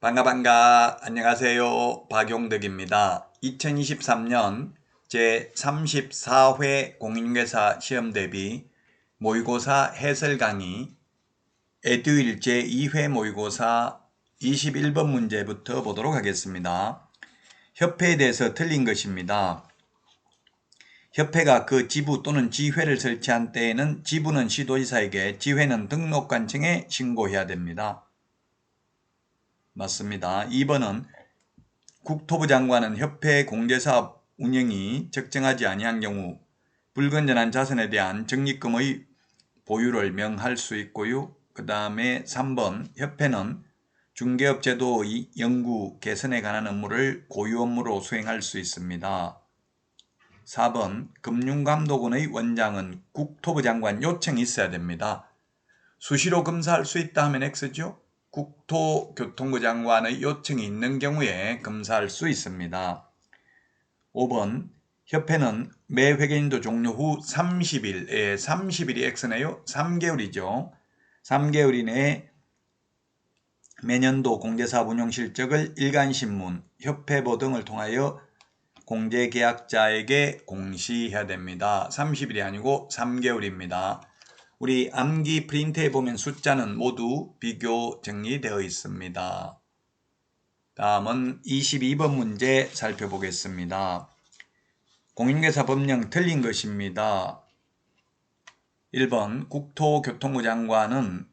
반가 반가 안녕하세요 박용덕입니다. 2023년 제34회 공인중개사 시험 대비 모의고사 해설 강의 에듀윌 제2회 모의고사 21번 문제부터 보도록 하겠습니다. 협회에 대해서 틀린 것입니다. 협회가 그 지부 또는 지회를 설치한 때에는 지부는 시도지사에게 지회는 등록관청에 신고해야 됩니다. 맞습니다. 2번은 국토부 장관은 협회 공제사업 운영이 적정하지 아니한 경우 불건전한 자산에 대한 적립금의 보유를 명할 수 있고요. 그 다음에 3번 협회는 중개업 제도의 연구, 개선에 관한 업무를 고유 업무로 수행할 수 있습니다. 4번 금융감독원의 원장은 국토부 장관 요청이 있어야 됩니다. 수시로 검사할 수 있다 하면 X죠. 국토교통부 장관의 요청이 있는 경우에 검사할 수 있습니다. 5번 협회는 매 회계인도 종료 후 30일, 에 30일이 X네요. 3개월이죠. 3개월 이내에 매년도 공제사업 운용 실적을 일간신문, 협회보 등을 통하여 공제계약자에게 공시해야 됩니다. 30일이 아니고 3개월입니다. 우리 암기 프린트에 보면 숫자는 모두 비교 정리되어 있습니다. 다음은 22번 문제 살펴보겠습니다. 공인중개사 법령 틀린 것입니다. 1번 국토교통부 장관은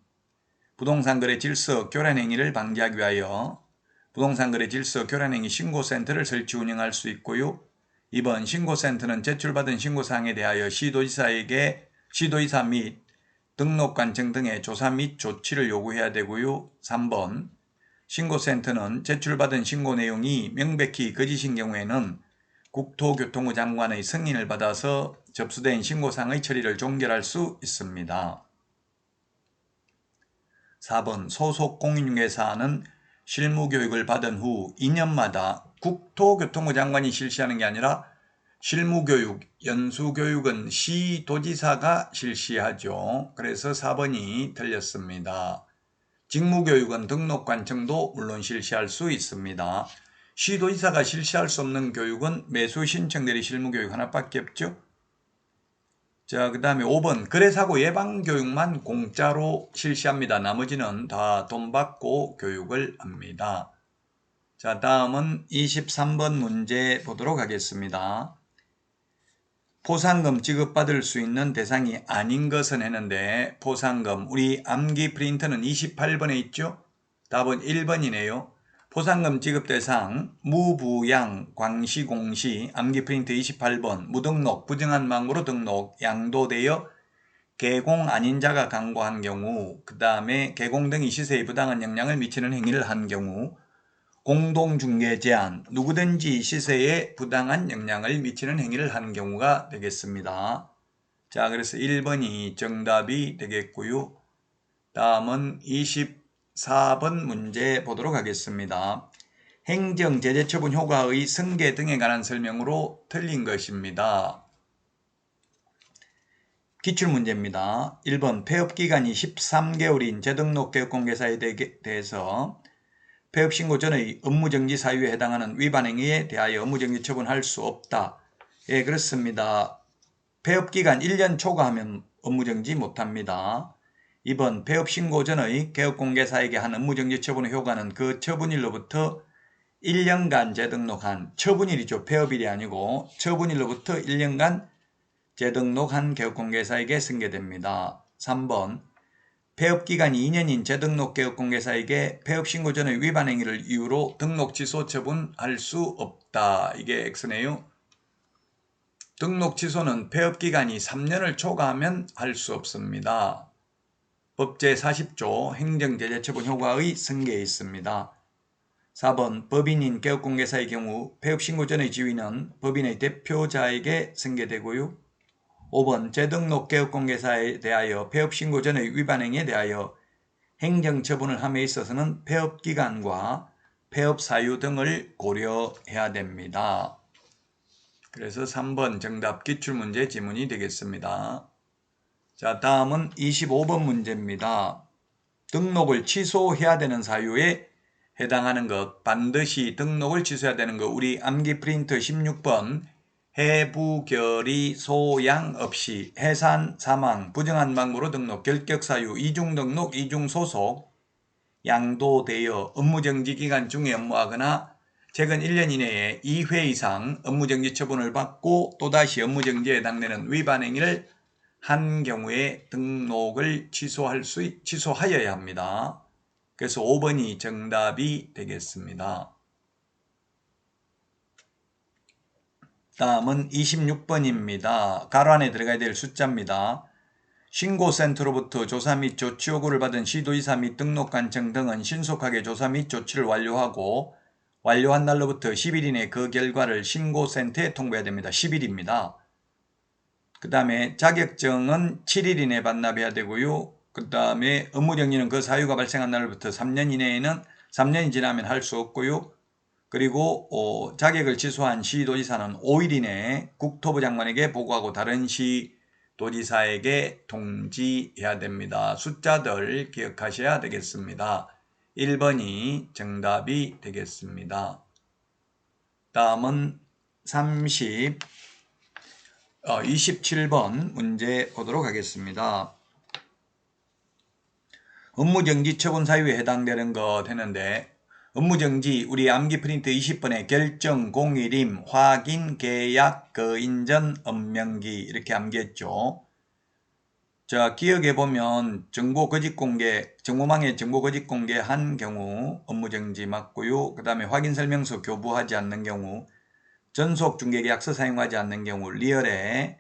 부동산 거래 질서 교란 행위를 방지하기 위하여 부동산 거래 질서 교란 행위 신고센터를 설치 운영할 수 있고요. 2번 신고센터는 제출받은 신고사항에 대하여 시도지사에게 시도지사 및 등록 관청 등의 조사 및 조치를 요구해야 되고요. 3번 신고센터는 제출받은 신고 내용이 명백히 거짓인 경우에는 국토교통부 장관의 승인을 받아서 접수된 신고사항의 처리를 종결할 수 있습니다. 4번 소속 공인중개사는 실무교육을 받은 후 2년마다 국토교통부 장관이 실시하는 게 아니라 실무교육, 연수교육은 시 도지사가 실시하죠. 그래서 4번이 틀렸습니다. 직무교육은 등록관청도 물론 실시할 수 있습니다. 시 도지사가 실시할 수 없는 교육은 매수 신청대리 실무교육 하나밖에 없죠. 자, 그 다음에 5번 거래사고 예방교육만 공짜로 실시합니다. 나머지는 다 돈 받고 교육을 합니다. 자, 다음은 23번 문제 보도록 하겠습니다. 포상금 지급받을 수 있는 대상이 아닌 것은 했는데 포상금 우리 암기 프린터는 28번에 있죠. 답은 1번이네요. 포상금 지급 대상 무부양 광시공시 암기 프린트 28번 무등록 부정한 망으로 등록 양도되어 개공 아닌 자가 강구한 경우 그 다음에 개공 등이 시세에 부당한 영향을 미치는 행위를 한 경우 공동중개 제한, 누구든지 시세에 부당한 영향을 미치는 행위를 하는 경우가 되겠습니다. 자, 그래서 1번이 정답이 되겠고요. 다음은 24번 문제 보도록 하겠습니다. 행정 제재 처분 효과의 승계 등에 관한 설명으로 틀린 것입니다. 기출문제입니다. 1번 폐업기간이 13개월인 재등록 개업공개사에 대해서 폐업신고 전의 업무정지 사유에 해당하는 위반행위에 대하여 업무정지 처분할 수 없다. 예, 그렇습니다. 폐업기간 1년 초과하면 업무정지 못합니다. 2번 폐업신고 전의 개업공개사에게 한 업무정지 처분의 효과는 그 처분일로부터 1년간 재등록한 처분일이죠. 폐업일이 아니고 처분일로부터 1년간 재등록한 개업공개사에게 승계됩니다. 3번 폐업기간이 2년인 재등록 개업공개사에게 폐업신고 전의 위반 행위를 이유로 등록 취소 처분할 수 없다. 이게 X네요. 등록 취소는 폐업기간이 3년을 초과하면 할 수 없습니다. 법제 40조 행정제재처분 효과의 승계에 있습니다. 4번 법인인 개업공개사의 경우 폐업신고 전의 지위는 법인의 대표자에게 승계되고요. 5번 재등록 개업공개사에 대하여 폐업신고 전의 위반행위에 대하여 행정처분을 함에 있어서는 폐업기간과 폐업사유 등을 고려해야 됩니다. 그래서 3번 정답 기출문제 지문이 되겠습니다. 자 다음은 25번 문제입니다. 등록을 취소해야 되는 사유에 해당하는 것 반드시 등록을 취소해야 되는 것 우리 암기 프린트 16번 해부결의 소양 없이 해산 사망 부정한 방법으로 등록 결격 사유 이중 등록 이중 소속 양도되어 업무정지 기간 중에 업무하거나 최근 1년 이내에 2회 이상 업무정지 처분을 받고 또다시 업무정지에 해당되는 위반 행위를 한 경우에 등록을 취소할 수, 있- 취소하여야 합니다. 그래서 5번이 정답이 되겠습니다. 다음은 26번입니다. 가로 안에 들어가야 될 숫자입니다. 신고센터로부터 조사 및 조치 요구를 받은 시도이사 및 등록 관청 등은 신속하게 조사 및 조치를 완료하고 완료한 날로부터 10일 이내 그 결과를 신고센터에 통보해야 됩니다. 10일입니다. 그 다음에 자격증은 7일 이내 반납해야 되고요. 그 다음에 업무정리는 그 사유가 발생한 날로부터 3년 이내에는 3년이 지나면 할 수 없고요. 그리고 어, 자격을 취소한 시도지사는 5일 이내에 국토부 장관에게 보고하고 다른 시도지사에게 통지해야 됩니다. 숫자들 기억하셔야 되겠습니다. 1번이 정답이 되겠습니다. 다음은 30, 어, 27번 문제 보도록 하겠습니다. 업무정지 처분 사유에 해당되는 것 했는데 업무정지 우리 암기 프린트 20번에 결정 공일임 확인 계약 거인전 업명기 이렇게 암기했죠. 자 기억해 보면 정보 거짓 공개 정보망에 정보 거짓 공개한 경우 업무정지 맞고요. 그 다음에 확인 설명서 교부하지 않는 경우 전속 중개계약서 사용하지 않는 경우 리얼에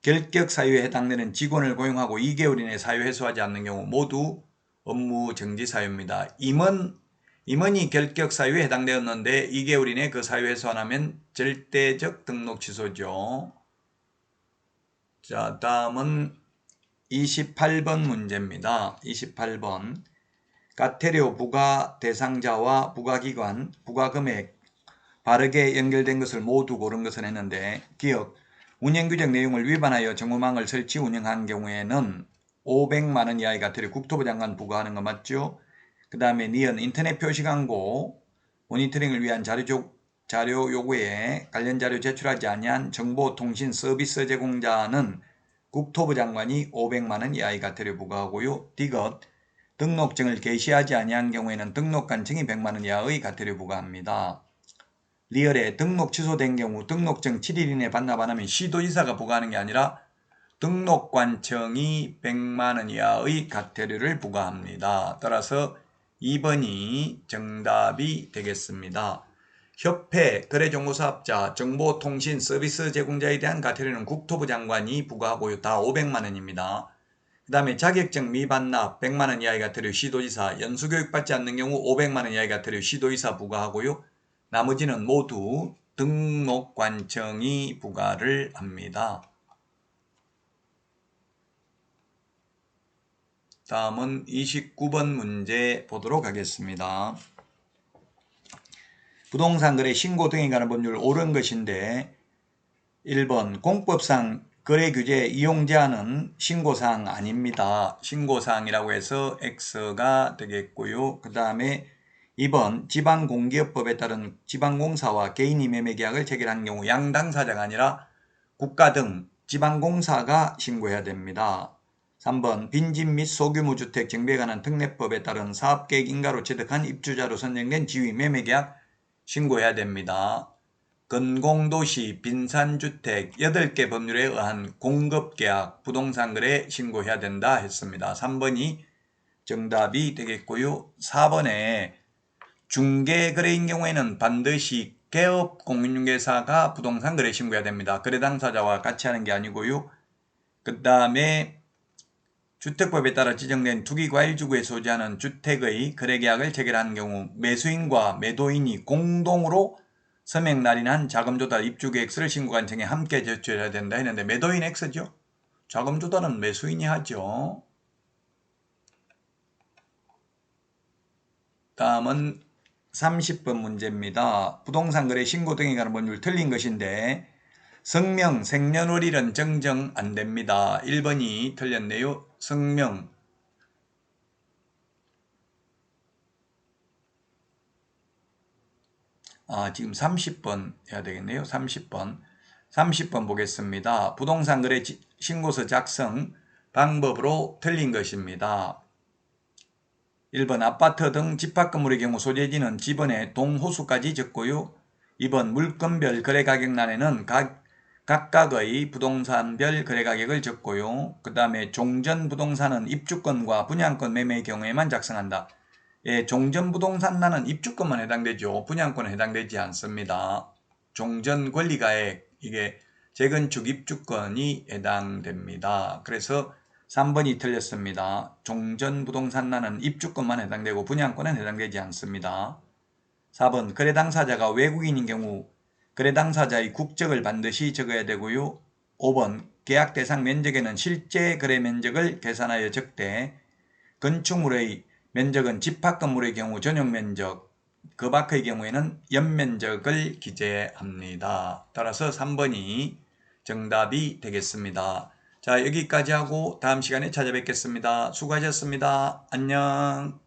결격 사유에 해당되는 직원을 고용하고 2개월 이내 사유 해소하지 않는 경우 모두 업무 정지 사유입니다. 임원 임원이 결격 사유에 해당되었는데 2개월 이내 그 사유 해소 안 하면 절대적 등록 취소죠. 자, 다음은 28번 문제입니다. 28번 가태료 부과 대상자와 부과기관, 부과금액 바르게 연결된 것을 모두 고른 것을 했는데 기억 운영규정 내용을 위반하여 정보망을 설치 운영한 경우에는 500만 원 이하의 가태료 국토부 장관 부과하는 거 맞죠? 그 다음에 니은 인터넷 표시 광고 모니터링을 위한 자료, 조, 자료 요구에 관련 자료 제출하지 아니한 정보통신 서비스 제공자는 국토부 장관이 500만 원 이하의 가태료 부과하고요. 디귿 등록증을 게시하지 아니한 경우에는 등록관청이 100만 원 이하의 가태료 부과합니다. 리얼에 등록 취소된 경우 등록증 7일 이내 반납 안 하면 시도지사가 부과하는 게 아니라 등록관청이 100만 원 이하의 가태료를 부과합니다. 따라서 2번이 정답이 되겠습니다. 협회, 거래정보사업자, 정보통신 서비스 제공자에 대한 가태료는 국토부 장관이 부과하고요. 다 500만 원입니다. 그 다음에 자격증 미반납 100만 원 이하의 가태료 시도지사, 연수교육 받지 않는 경우 500만 원 이하의 가태료 시도지사 부과하고요. 나머지는 모두 등록관청이 부과를 합니다. 다음은 29번 문제 보도록 하겠습니다. 부동산 거래 신고 등에 관한 법률 옳은 것인데 1번 공법상 거래 규제 이용 제한은 신고사항 아닙니다. 신고사항이라고 해서 X가 되겠고요. 그 다음에 2번 지방공기업법에 따른 지방공사와 개인이 매매 계약을 체결한 경우 양당사자가 아니라 국가 등 지방공사가 신고해야 됩니다. 3번 빈집 및 소규모 주택 정비에 관한 특례법에 따른 사업계획 인가로 취득한 입주자로 선정된 지위 매매계약 신고해야 됩니다. 건공도시 빈산주택 8개 법률에 의한 공급계약 부동산 거래 신고해야 된다 했습니다. 3번이 정답이 되겠고요. 4번에 중개거래인 경우에는 반드시 개업 공인중개사가 부동산 거래 신고해야 됩니다. 거래 당사자와 같이 하는 게 아니고요. 그 다음에 주택법에 따라 지정된 투기과일주구에 소지하는 주택의 거래계약을 체결하는 경우 매수인과 매도인이 공동으로 서명 날인한 자금 조달 입주 계획서를 신고관청에 함께 제출해야 된다 했는데 매도인 X죠. 자금 조달은 매수인이 하죠. 다음은 30번 문제입니다. 부동산 거래 신고 등에 관한 법률 틀린 것인데 성명, 생년월일은 정정 안 됩니다. 1번이 틀렸네요. 성명 아, 지금 30번 해야 되겠네요. 30번. 30번 보겠습니다. 부동산 거래 지- 신고서 작성 방법으로 틀린 것입니다. 1번 아파트 등 집합 건물의 경우 소재지는 지번의 동호수까지 적고요. 2번 물건별 거래 가격란에는 각, 각각의 부동산별 거래 가격을 적고요. 그 다음에 종전 부동산은 입주권과 분양권 매매의 경우에만 작성한다. 예, 종전 부동산란은 입주권만 해당되죠. 분양권은 해당되지 않습니다. 종전 권리가액 이게 재건축 입주권이 해당됩니다. 그래서 3번이 틀렸습니다. 종전 부동산란은 입주권만 해당되고 분양권은 해당되지 않습니다. 4번 거래 당사자가 외국인인 경우 거래 당사자의 국적을 반드시 적어야 되고요. 5번 계약 대상 면적에는 실제 거래 면적을 계산하여 적되 건축물의 면적은 집합 건물의 경우 전용 면적, 그 밖의 경우에는 연면적을 기재합니다. 따라서 3번이 정답이 되겠습니다. 자, 여기까지 하고 다음 시간에 찾아뵙겠습니다. 수고하셨습니다. 안녕.